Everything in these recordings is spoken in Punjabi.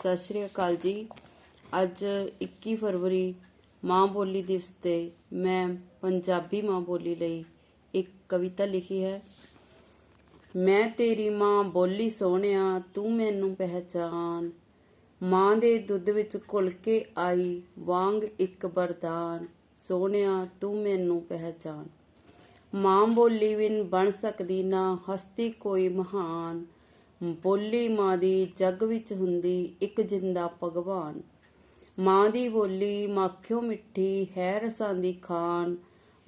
ਸਤਿ ਸ਼੍ਰੀ ਅਕਾਲ ਜੀ। ਅੱਜ 21 ਫਰਵਰੀ, ਮਾਂ ਬੋਲੀ ਦਿਵਸ ਤੇ ਮੈਂ ਪੰਜਾਬੀ ਮਾਂ ਬੋਲੀ ਲਈ ਇੱਕ ਕਵਿਤਾ ਲਿਖੀ ਹੈ। ਮੈਂ ਤੇਰੀ ਮਾਂ ਬੋਲੀ ਸੋਹਣਿਆ, ਤੂੰ ਮੈਨੂੰ ਪਹਿਚਾਨ। ਮਾਂ ਦੇ ਦੁੱਧ ਵਿੱਚ ਘੁਲ ਕੇ ਆਈ ਵਾਂਗ ਇੱਕ ਬਰਦਾਨ ਸੋਹਣਿਆ, ਤੂੰ ਮੈਨੂੰ ਪਹਿਚਾਨ। ਮਾਂ ਬੋਲੀ ਵਿਨ ਬਣ ਸਕਦੀ ਨਾ ਹਸਤੀ ਕੋਈ ਮਹਾਨ। ਬੋਲੀ ਮਾਂ ਦੀ ਜੱਗ ਵਿੱਚ ਹੁੰਦੀ ਇੱਕ ਜਿੰਦਾ ਭਗਵਾਨ। ਮਾਂ ਦੀ ਬੋਲੀ ਮਾਖਿਓ ਮਿੱਠੀ ਹੈ ਰਸਾਂ ਦੀ ਖਾਨ।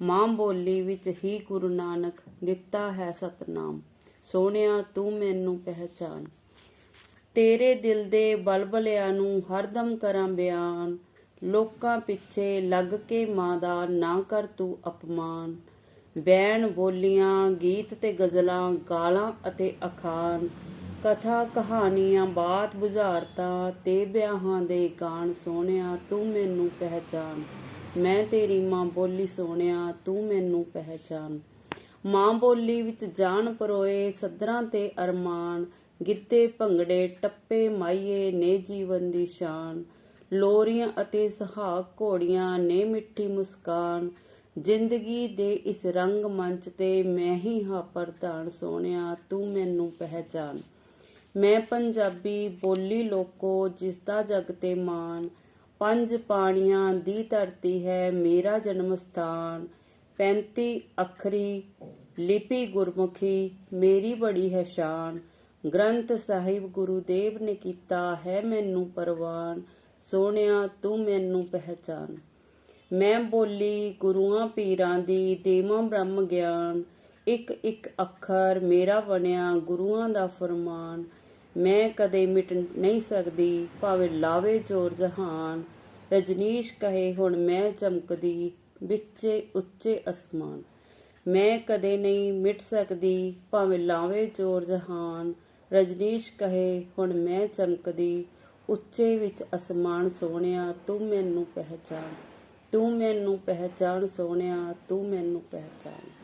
ਮਾਂ ਬੋਲੀ ਵਿੱਚ ਹੀ ਗੁਰੂ ਨਾਨਕ ਦਿੱਤਾ ਹੈ ਸਤਨਾਮ। ਸੋਹਣਿਆ, ਤੂੰ ਮੈਨੂੰ ਪਹਿਚਾਨ। ਤੇਰੇ ਦਿਲ ਦੇ ਬਲਬਲਿਆਂ ਨੂੰ ਹਰਦਮ ਕਰਾਂ ਬਿਆਨ। ਲੋਕਾਂ ਪਿੱਛੇ ਲੱਗ ਕੇ ਮਾਂ ਦਾ ਨਾ ਕਰ ਤੂੰ ਅਪਮਾਨ। ਬੈਣ ਬੋਲੀਆਂ, ਗੀਤ ਤੇ ਗਜ਼ਲਾਂ, ਗਾਲਾਂ ਅਤੇ ਅਖਾਣ। ਕਥਾ ਕਹਾਣੀਆਂ ਬਾਤ ਬੁਝਾਰਤਾਂ ਤੇ ਵਿਆਹਾਂ ਦੇ ਗਾਣ ਸੋਹਣਿਆ, ਤੂੰ ਮੈਨੂੰ ਪਹਿਚਾਨ। ਮੈਂ ਤੇਰੀ ਮਾਂ ਬੋਲੀ ਸੋਹਣਿਆ, ਤੂੰ ਮੈਨੂੰ ਪਹਿਚਾਨ। ਮਾਂ ਬੋਲੀ ਵਿੱਚ ਜਾਣ ਪਰੋਏ, ਸਦਰਾਂ ਤੇ ਅਰਮਾਨ। ਗਿੱਤੇ ਭੰਗੜੇ ਟੱਪੇ ਮਾਈਏ, ਨੇ ਜੀਵਨ ਦੀ ਸ਼ਾਨ। ਲੋਰੀਆਂ ਅਤੇ ਸੁਹਾਗ ਘੋੜੀਆਂ ਨੇ ਮਿੱਠੀ ਮੁਸਕਾਨ। ਜ਼ਿੰਦਗੀ ਦੇ ਇਸ ਰੰਗ ਮੰਚ ਤੇ ਮੈਂ ਹੀ ਹਾਂ ਪ੍ਰਧਾਨ ਸੋਹਣਿਆ, ਤੂੰ ਮੈਨੂੰ ਪਹਿਚਾਨ। ਮੈਂ ਪੰਜਾਬੀ ਬੋਲੀ ਲੋਕੋ ਜਿਸ ਦਾ ਜਗ ਤੇ ਮਾਣ। ਪੰਜ ਪਾਣੀਆਂ ਦੀ ਧਰਤੀ ਹੈ ਮੇਰਾ ਜਨਮ ਸਥਾਨ। 35 ਅੱਖਰੀ ਲਿਪੀ ਗੁਰਮੁਖੀ ਮੇਰੀ ਬੜੀ ਹੈ ਸ਼ਾਨ। ਗ੍ਰੰਥ ਸਾਹਿਬ ਗੁਰੂ ਦੇਵ ਨੇ ਕੀਤਾ ਹੈ ਮੈਨੂੰ ਪਰਵਾਨ। ਸੋਹਣਿਆ ਤੂੰ ਮੈਨੂੰ ਪਹਿਚਾਨ। ਮੈਂ ਬੋਲੀ ਗੁਰੂਆਂ ਪੀਰਾਂ ਦੀ, ਦੇਵਾਂ ਬ੍ਰਹਮ ਗਿਆਨ। ਇੱਕ ਇੱਕ ਅੱਖਰ ਮੇਰਾ ਬਣਿਆ ਗੁਰੂਆਂ ਦਾ ਫਰਮਾਨ। ਮੈਂ ਕਦੇ ਮਿਟ ਨਹੀਂ ਸਕਦੀ, ਭਾਵੇਂ ਲਾਵੇ ਜੋਰ ਜਹਾਨ। ਰਜਨੀਸ਼ ਕਹੇ, ਹੁਣ ਮੈਂ ਚਮਕਦੀ ਵਿੱਚੇ ਉੱਚੇ ਅਸਮਾਨ। ਮੈਂ ਕਦੇ ਨਹੀਂ ਮਿਟ ਸਕਦੀ, ਭਾਵੇਂ ਲਾਵੇ ਜੋਰ ਜਹਾਨ। ਰਜਨੀਸ਼ ਕਹੇ, ਹੁਣ ਮੈਂ ਚਮਕਦੀ ਉੱਚੇ ਵਿੱਚ ਅਸਮਾਨ ਸੋਹਣਿਆ, ਤੂੰ ਮੈਨੂੰ ਪਹਿਚਾਨ। ਤੂੰ ਮੈਨੂੰ ਪਹਿਚਾਨ ਸੋਹਣਿਆ, ਤੂੰ ਮੈਨੂੰ ਪਹਿਚਾਨ।